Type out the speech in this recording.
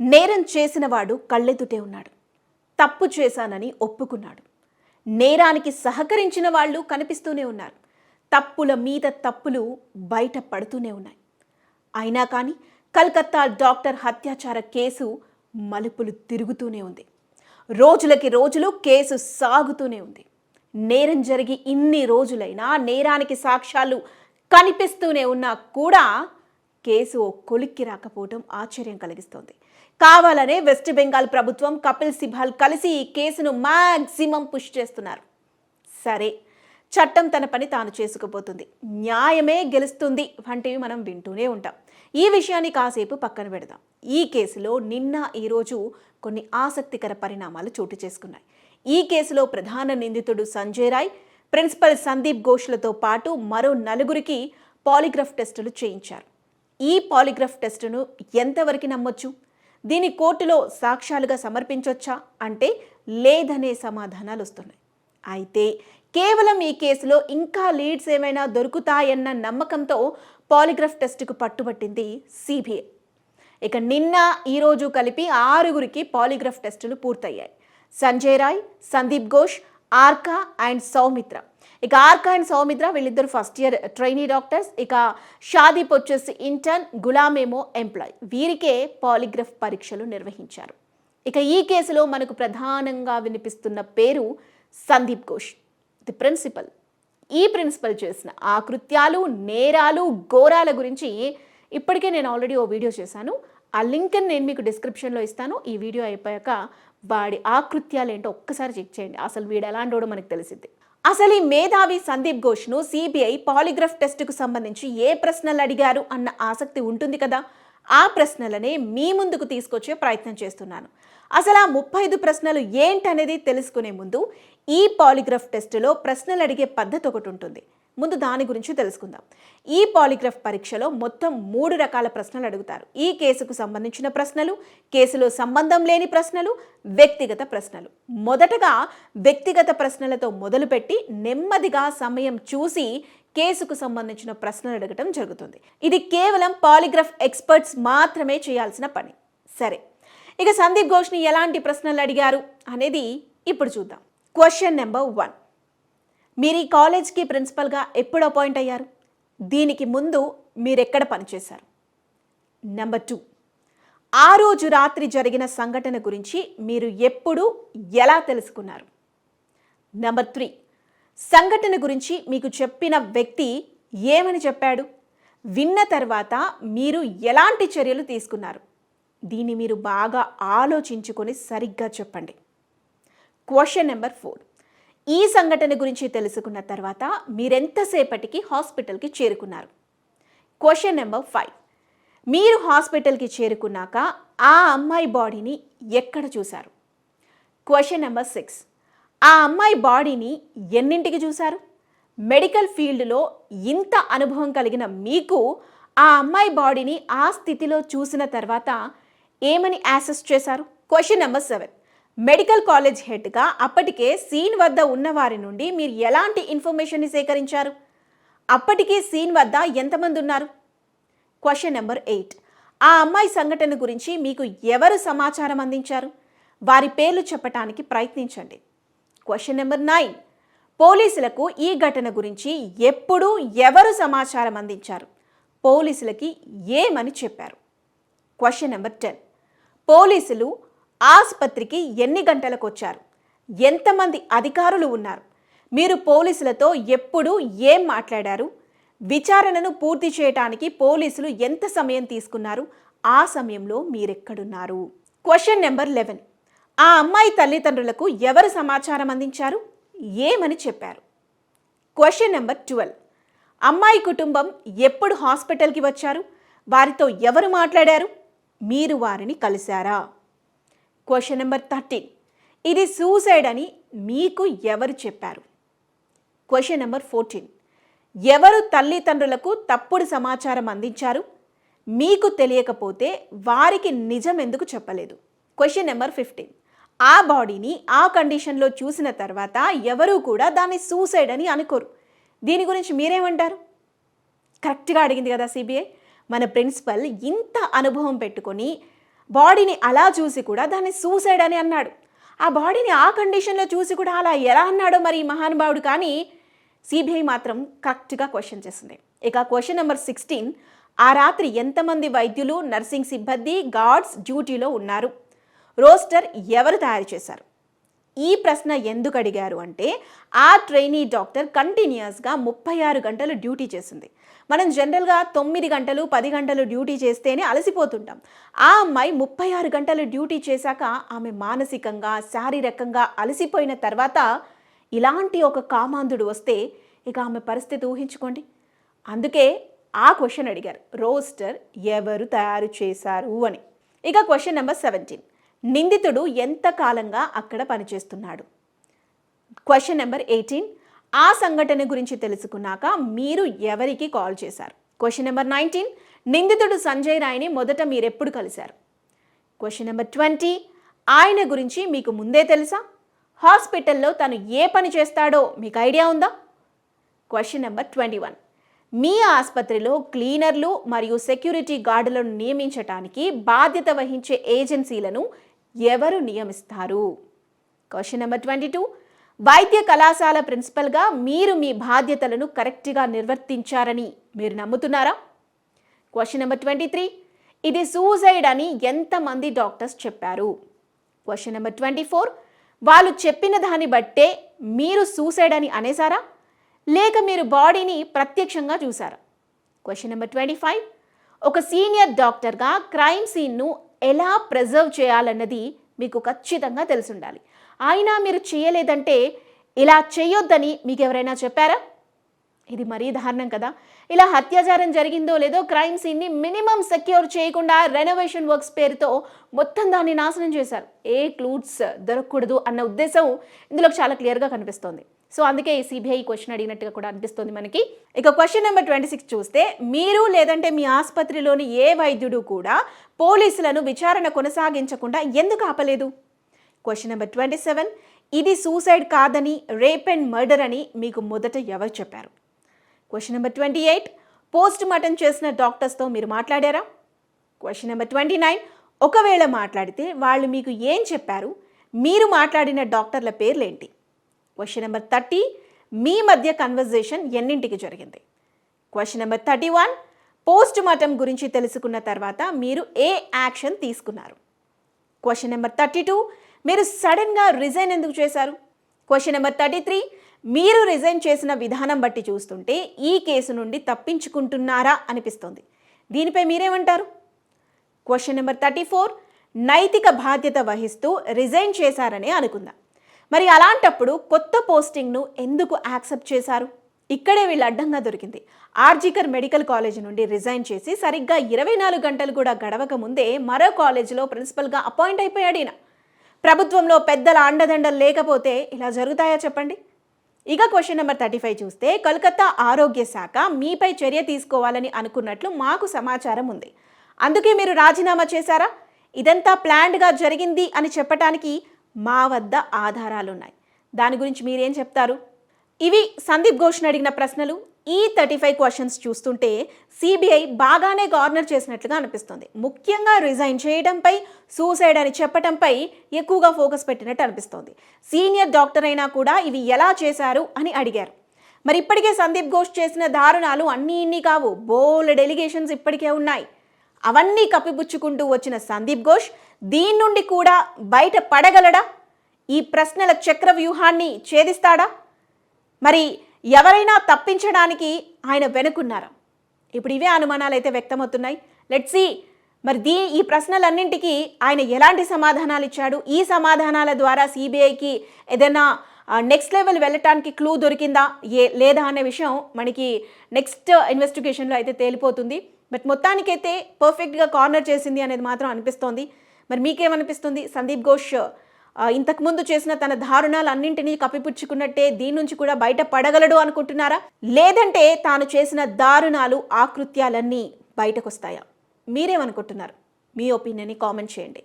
నేరం చేసినవాడు కళ్ళెదుటే ఉన్నాడు. తప్పు చేశానని ఒప్పుకున్నాడు. నేరానికి సహకరించిన వాళ్ళు కనిపిస్తూనే ఉన్నారు. తప్పుల మీద తప్పులు బయట పడుతూనే ఉన్నాయి. అయినా కానీ కల్కత్తా డాక్టర్ హత్యాచార కేసు మలుపులు తిరుగుతూనే ఉంది. రోజులకి రోజులు కేసు సాగుతూనే ఉంది. నేరం జరిగి ఇన్ని రోజులైనా నేరానికి సాక్ష్యాలు కనిపిస్తూనే ఉన్నా కూడా కేసు ఓ కొలిక్కి రాకపోవడం ఆశ్చర్యం కలిగిస్తోంది. కావాలనే వెస్ట్ బెంగాల్ ప్రభుత్వం కపిల్ సిబాల్ కలిసి ఈ కేసును మ్యాక్సిమం పుష్ చేస్తున్నారు. సరే చట్టం తన పని తాను చేసుకుపోతుంది. న్యాయమే గెలుస్తుంది వంటివి మనం వింటూనే ఉంటాం. ఈ విషయాన్ని కాసేపు పక్కన పెడదాం. ఈ కేసులో నిన్న ఈరోజు కొన్ని ఆసక్తికర పరిణామాలు చోటు చేసుకున్నాయి. ఈ కేసులో ప్రధాన నిందితుడు సంజయ్ రాయ్ ప్రిన్సిపల్ సందీప్ ఘోష్లతో పాటు మరో నలుగురికి పాలిగ్రాఫ్ టెస్టులు చేయించారు. ఈ పాలిగ్రాఫ్ టెస్టును ఎంతవరకు నమ్మొచ్చు? దీని కోర్టులో సాక్ష్యాలుగా సమర్పించొచ్చా? అంటే లేదనే సమాధానాలు వస్తున్నాయి అయితే కేవలం ఈ కేసులో ఇంకా లీడ్స్ ఏమైనా దొరుకుతాయన్న నమ్మకంతో పాలిగ్రాఫ్ టెస్టుకు పట్టుబట్టింది సిబిఐ. ఇక నిన్న ఈరోజు కలిపి ఆరుగురికి పాలిగ్రాఫ్ టెస్టులు పూర్తయ్యాయి. సంజయ్ రాయ్ సందీప్ ఘోష్ ఆర్కా అండ్ సౌమిత్ర. ఇక ఆర్కా అండ్ సౌమిత్ర వీళ్ళిద్దరు ఫస్ట్ ఇయర్ ట్రైనీ డాక్టర్స్ ఇక షాదీప్ వచ్చేసి ఇంటర్న్ గులామేమో ఎంప్లాయ్ వీరికే పాలిగ్రఫ్ పరీక్షలు నిర్వహించారు. ఇక ఈ కేసులో మనకు ప్రధానంగా వినిపిస్తున్న పేరు సందీప్ ఘోష్ ది ప్రిన్సిపల్ ఈ ప్రిన్సిపల్ చేసిన ఆ కృత్యాలు నేరాలు ఘోరాల గురించి ఇప్పటికే నేను ఆల్రెడీ ఓ వీడియో చేశాను. ఆ లింక్ నేను మీకు డిస్క్రిప్షన్లో ఇస్తాను. ఈ వీడియో అయిపోయాక వాడి ఆకృత్యాలు ఏంటో ఒక్కసారి చెక్ చేయండి. అసలు వీడు ఎలాంటోడో మనకు తెలిసింది అసలు ఈ మేధావి సందీప్ ఘోష్ను సిబిఐ పాలిగ్రాఫ్ టెస్టుకు సంబంధించి ఏ ప్రశ్నలు అడిగారు అన్న ఆసక్తి ఉంటుంది కదా? ఆ ప్రశ్నలనే మీ ముందుకు తీసుకొచ్చే ప్రయత్నం చేస్తున్నాను. అసలు ఆ ముప్పై ఐదు ప్రశ్నలు ఏంటనేది తెలుసుకునే ముందు ఈ పాలిగ్రాఫ్ టెస్టులో ప్రశ్నలు అడిగే పద్ధతి ఒకటి ఉంటుంది. ముందు దాని గురించి తెలుసుకుందాం. ఈ పాలిగ్రాఫ్ పరీక్షలో మొత్తం మూడు రకాల ప్రశ్నలు అడుగుతారు. ఈ కేసుకు సంబంధించిన ప్రశ్నలు కేసులో సంబంధం లేని ప్రశ్నలు వ్యక్తిగత ప్రశ్నలు. మొదటగా వ్యక్తిగత ప్రశ్నలతో మొదలుపెట్టి నెమ్మదిగా సమయం చూసి కేసుకు సంబంధించిన ప్రశ్నలు అడగటం జరుగుతుంది. ఇది కేవలం పాలిగ్రాఫ్ ఎక్స్పర్ట్స్ మాత్రమే చేయాల్సిన పని. సరే ఇక సందీప్ ఘోష్ని ఎలాంటి ప్రశ్నలు అడిగారు అనేది ఇప్పుడు చూద్దాం. Question number one. మీరు ఈ కాలేజ్కి ప్రిన్సిపల్గా ఎప్పుడు అపాయింట్ అయ్యారు? దీనికి ముందు మీరు ఎక్కడ పనిచేశారు? Number two. ఆ రోజు రాత్రి జరిగిన సంఘటన గురించి మీరు ఎప్పుడు ఎలా తెలుసుకున్నారు? Number three. సంఘటన గురించి మీకు చెప్పిన వ్యక్తి ఏమని చెప్పాడు? విన్న తర్వాత మీరు ఎలాంటి చర్యలు తీసుకున్నారు? దీన్ని మీరు బాగా ఆలోచించుకొని సరిగ్గా చెప్పండి. క్వశ్చన్ నెంబర్ ఫోర్ ఈ సంఘటన గురించి తెలుసుకున్న తర్వాత మీరెంతసేపటికి హాస్పిటల్కి చేరుకున్నారు? క్వశ్చన్ నెంబర్ ఫైవ్ మీరు హాస్పిటల్కి చేరుకున్నాక ఆ అమ్మాయి బాడీని ఎక్కడ చూశారు? క్వశ్చన్ నెంబర్ సిక్స్ ఆ అమ్మాయి బాడీని ఎన్నింటికి చూశారు? మెడికల్ ఫీల్డ్లో ఇంత అనుభవం కలిగిన మీకు ఆ అమ్మాయి బాడీని ఆ స్థితిలో చూసిన తర్వాత ఏమని యాసెస్ చేశారు? Question number seven medical college హెడ్గా అప్పటికే సీన్ వద్ద ఉన్న వారి నుండి మీరు ఎలాంటి ఇన్ఫర్మేషన్ని సేకరించారు? అప్పటికే సీన్ వద్ద ఎంతమంది ఉన్నారు? Question number eight. ఆ అమ్మాయి సంఘటన గురించి మీకు ఎవరు సమాచారం అందించారు? వారి పేర్లు చెప్పటానికి ప్రయత్నించండి. Question number nine. పోలీసులకు ఈ ఘటన గురించి ఎప్పుడు ఎవరు సమాచారం అందించారు? పోలీసులకి ఏమని చెప్పారు? Question number ten. పోలీసులు ఆసుపత్రికి ఎన్ని గంటలకు వచ్చారు ఎంతమంది అధికారులు ఉన్నారు? మీరు పోలీసులతో ఎప్పుడు ఏం మాట్లాడారు? విచారణను పూర్తి చేయడానికి పోలీసులు ఎంత సమయం తీసుకున్నారు? ఆ సమయంలో మీరెక్కడున్నారు? Question number eleven. ఆ అమ్మాయి తల్లిదండ్రులకు ఎవరు సమాచారం అందించారు? ఏమని చెప్పారు? Question number twelve. అమ్మాయి కుటుంబం ఎప్పుడు హాస్పిటల్కి వచ్చారు? వారితో ఎవరు మాట్లాడారు? మీరు వారిని కలిశారా? క్వశ్చన్ నెంబర్ థర్టీన్ ఇది సూసైడ్ అని మీకు ఎవరు చెప్పారు? Question number fourteen. ఎవరు తల్లిదండ్రులకు తప్పుడు సమాచారం అందించారు? మీకు తెలియకపోతే వారికి నిజం ఎందుకు చెప్పలేదు? Question number fifteen. ఆ బాడీని ఆ కండిషన్లో చూసిన తర్వాత ఎవరూ కూడా దాన్ని సూసైడ్ అని అనుకోరు. దీని గురించి మీరేమంటారు? కరెక్ట్గా అడిగింది కదా సిబిఐ. మన ప్రిన్సిపల్ ఇంత అనుభవం పెట్టుకొని బాడీని అలా చూసి కూడా దాన్ని సూసైడ్ అని అన్నాడు. ఆ బాడీని ఆ కండిషన్లో చూసి కూడా అలా ఎలా అన్నాడో మరి ఈ మహానుభావుడు కానీ సిబిఐ మాత్రం కరెక్ట్గా క్వశ్చన్ చేసింది. ఇక క్వశ్చన్ నెంబర్ సిక్స్టీన్ ఆ రాత్రి ఎంతమంది వైద్యులు నర్సింగ్ సిబ్బంది గార్డ్స్ డ్యూటీలో ఉన్నారు? రోస్టర్ ఎవరు తయారు చేశారు? ఈ ప్రశ్న ఎందుకు అడిగారు అంటే ఆ ట్రైనీ డాక్టర్ కంటిన్యూస్గా ముప్పై ఆరు గంటలు డ్యూటీ చేసింది. మనం జనరల్గా తొమ్మిది గంటలు పది గంటలు డ్యూటీ చేస్తేనే అలసిపోతుంటాం. ఆ అమ్మాయి ముప్పై ఆరు గంటలు డ్యూటీ చేశాక ఆమె మానసికంగా శారీరకంగా అలసిపోయిన తర్వాత ఇలాంటి ఒక కామాంధుడు వస్తే ఇక ఆమె పరిస్థితి ఊహించుకోండి. అందుకే ఆ క్వశ్చన్ అడిగారు. రోస్టర్ ఎవరు తయారు చేశారు? అని. ఇక క్వశ్చన్ నెంబర్ సెవెంటీన్. నిందితుడు ఎంతకాలంగా అక్కడ పనిచేస్తున్నాడు? Question number eighteen. ఆ సంఘటన గురించి తెలుసుకున్నాక మీరు ఎవరికి కాల్ చేశారు? క్వశ్చన్ నెంబర్ నైన్టీన్ నిందితుడు సంజయ్ రాయ్ని మొదట మీరెప్పుడు కలిశారు? క్వశ్చన్ నెంబర్ ట్వంటీ ఆయన గురించి మీకు ముందే తెలుసా? హాస్పిటల్లో తను ఏ పని చేస్తాడో మీకు ఐడియా ఉందా? క్వశ్చన్ నెంబర్ ట్వంటీ వన్ మీ ఆసుపత్రిలో క్లీనర్లు మరియు సెక్యూరిటీ గార్డులను నియమించటానికి బాధ్యత వహించే ఏజెన్సీలను ఎవరు నియమిస్తారు? క్వశ్చన్ నెంబర్ ట్వంటీ టూ వైద్య కళాశాల ప్రిన్సిపల్గా మీరు మీ బాధ్యతలను కరెక్ట్గా నిర్వర్తించారని మీరు నమ్ముతున్నారా? క్వశ్చన్ నెంబర్ ట్వంటీ త్రీ ఇది సూసైడ్ అని ఎంతమంది డాక్టర్స్ చెప్పారు? క్వశ్చన్ నెంబర్ ట్వంటీ ఫోర్ వాళ్ళు చెప్పిన దాన్ని బట్టే మీరు సూసైడ్ అని అనేసారా లేక మీరు బాడీని ప్రత్యక్షంగా చూసారా క్వశ్చన్ నెంబర్ ట్వంటీ ఫైవ్ ఒక సీనియర్ డాక్టర్గా క్రైమ్ సీన్ను ఎలా ప్రిజర్వ్ చేయాలన్నది మీకు ఖచ్చితంగా తెలిసి ఉండాలి. అయినా మీరు చేయలేదంటే ఇలా చేయొద్దని మీకు ఎవరైనా చెప్పారా? ఇది మరీ దారుణం కదా. ఇలా అత్యాచారం జరిగిందో లేదో క్రైమ్ సీన్ని మినిమం సెక్యూర్ చేయకుండా రెనోవేషన్ వర్క్స్ పేరుతో మొత్తం దాన్ని నాశనం చేశారు. ఏ క్లూడ్స్ దొరకకూడదు అన్న ఉద్దేశం ఇందులో చాలా క్లియర్గా కనిపిస్తోంది. సో అందుకే ఈ సిబిఐ క్వశ్చన్ అడిగినట్టుగా కూడా అనిపిస్తుంది మనకి. ఇక క్వశ్చన్ నెంబర్ ట్వంటీ సిక్స్ చూస్తే మీరు లేదంటే మీ ఆసుపత్రిలోని ఏ వైద్యుడు కూడా పోలీసులను విచారణ కొనసాగించకుండా ఎందుకు ఆపలేదు? క్వశ్చన్ నెంబర్ ట్వంటీ సెవెన్ ఇది సూసైడ్ కాదని రేప్ అండ్ మర్డర్ అని మీకు మొదట ఎవరు చెప్పారు? Question number twenty eight post mortem చేసిన డాక్టర్స్తో మీరు మాట్లాడారా? క్వశ్చన్ నెంబర్ ట్వంటీ నైన్ ఒకవేళ మాట్లాడితే వాళ్ళు మీకు ఏం చెప్పారు? మీరు మాట్లాడిన డాక్టర్ల పేర్లేంటి? క్వశ్చన్ నెంబర్ థర్టీ మీ మధ్య కన్వర్జేషన్ ఎన్నింటికి జరిగింది? Question number thirty one post mortem గురించి తెలుసుకున్న తర్వాత మీరు ఏ యాక్షన్ తీసుకున్నారు? క్వశ్చన్ నెంబర్ థర్టీ టూ మీరు సడన్గా రిజైన్ ఎందుకు చేశారు? క్వశ్చన్ నెంబర్ థర్టీ త్రీ మీరు రిజైన్ చేసిన విధానం బట్టి చూస్తుంటే ఈ కేసు నుండి తప్పించుకుంటున్నారా అనిపిస్తోంది. దీనిపై మీరేమంటారు? క్వశ్చన్ నెంబర్ థర్టీ ఫోర్ నైతిక బాధ్యత వహిస్తూ రిజైన్ చేశారని అనుకుందాం. మరి అలాంటప్పుడు కొత్త పోస్టింగ్ను ఎందుకు యాక్సెప్ట్ చేశారు? ఇక్కడే వీళ్ళు అడ్డంగా దొరికింది. ఆర్జికర్ మెడికల్ కాలేజ్ నుండి రిజైన్ చేసి సరిగ్గా ఇరవై నాలుగు గంటలు కూడా గడవక ముందే మరో కాలేజీలో ప్రిన్సిపల్గా అపాయింట్ అయిపోయాడు ఈయన. ప్రభుత్వంలో పెద్దల అండదండలు లేకపోతే ఇలా జరుగుతాయా చెప్పండి? ఇక క్వశ్చన్ నెంబర్ థర్టీ ఫైవ్ చూస్తే కలకత్తా ఆరోగ్య శాఖ మీపై చర్య తీసుకోవాలని అనుకున్నట్లు మాకు సమాచారం ఉంది. అందుకే మీరు రాజీనామా చేశారా? ఇదంతా ప్లాన్డ్గా జరిగింది అని చెప్పటానికి మా వద్ద ఆధారాలున్నాయి. దాని గురించి మీరేం చెప్తారు ఇవి సందీప్ ఘోష్ను అడిగిన ప్రశ్నలు. ఈ థర్టీ ఫైవ్ క్వశ్చన్స్ చూస్తుంటే సిబిఐ బాగానే కార్నర్ చేసినట్లుగా అనిపిస్తుంది. ముఖ్యంగా రిజైన్ చేయడంపై సూసైడ్ అని చెప్పడంపై ఎక్కువగా ఫోకస్ పెట్టినట్టు అనిపిస్తోంది. సీనియర్ డాక్టర్ అయినా కూడా ఇవి ఎలా చేశారు అని అడిగారు. మరి ఇప్పటికే సందీప్ ఘోష్ చేసిన దారుణాలు అన్నీ ఇన్ని కావు. బోల్డ్ డెలిగేషన్స్ ఇప్పటికే ఉన్నాయి. అవన్నీ కప్పిపుచ్చుకుంటూ వచ్చిన సందీప్ ఘోష్ దీని నుండి కూడా బయట పడగలడా? ఈ ప్రశ్నల చక్ర వ్యూహాన్ని ఛేదిస్తాడా? మరి ఎవరైనా తప్పించడానికి ఆయన వెనుకున్నారా. ఇప్పుడు ఇవే అనుమానాలు అయితే వ్యక్తమవుతున్నాయి. లెట్ సి మరి దీ ఈ ప్రశ్నలన్నింటికీ ఆయన ఎలాంటి సమాధానాలు ఇచ్చాడు? ఈ సమాధానాల ద్వారా సిబిఐకి ఏదైనా నెక్స్ట్ లెవెల్ వెళ్ళటానికి క్లూ దొరికిందా? ఏ లేదా అనే విషయం మనకి నెక్స్ట్ ఇన్వెస్టిగేషన్లో అయితే తేలిపోతుంది. బట్ మొత్తానికైతే పర్ఫెక్ట్గా కార్నర్ చేసింది అనేది మాత్రం అనిపిస్తోంది. మరి మీకేమనిపిస్తుంది? సందీప్ ఘోష్ ఇంతకుముందు చేసిన తన దారుణాలు అన్నింటినీ కప్పిపుచ్చుకున్నట్టే దీని నుంచి కూడా బయట పడగలడు అనుకుంటున్నారా? లేదంటే తాను చేసిన దారుణాలు ఆకృత్యాలన్నీ బయటకొస్తాయా? మీరేమనుకుంటున్నారు? మీ ఒపీనియన్ని కామెంట్ చేయండి.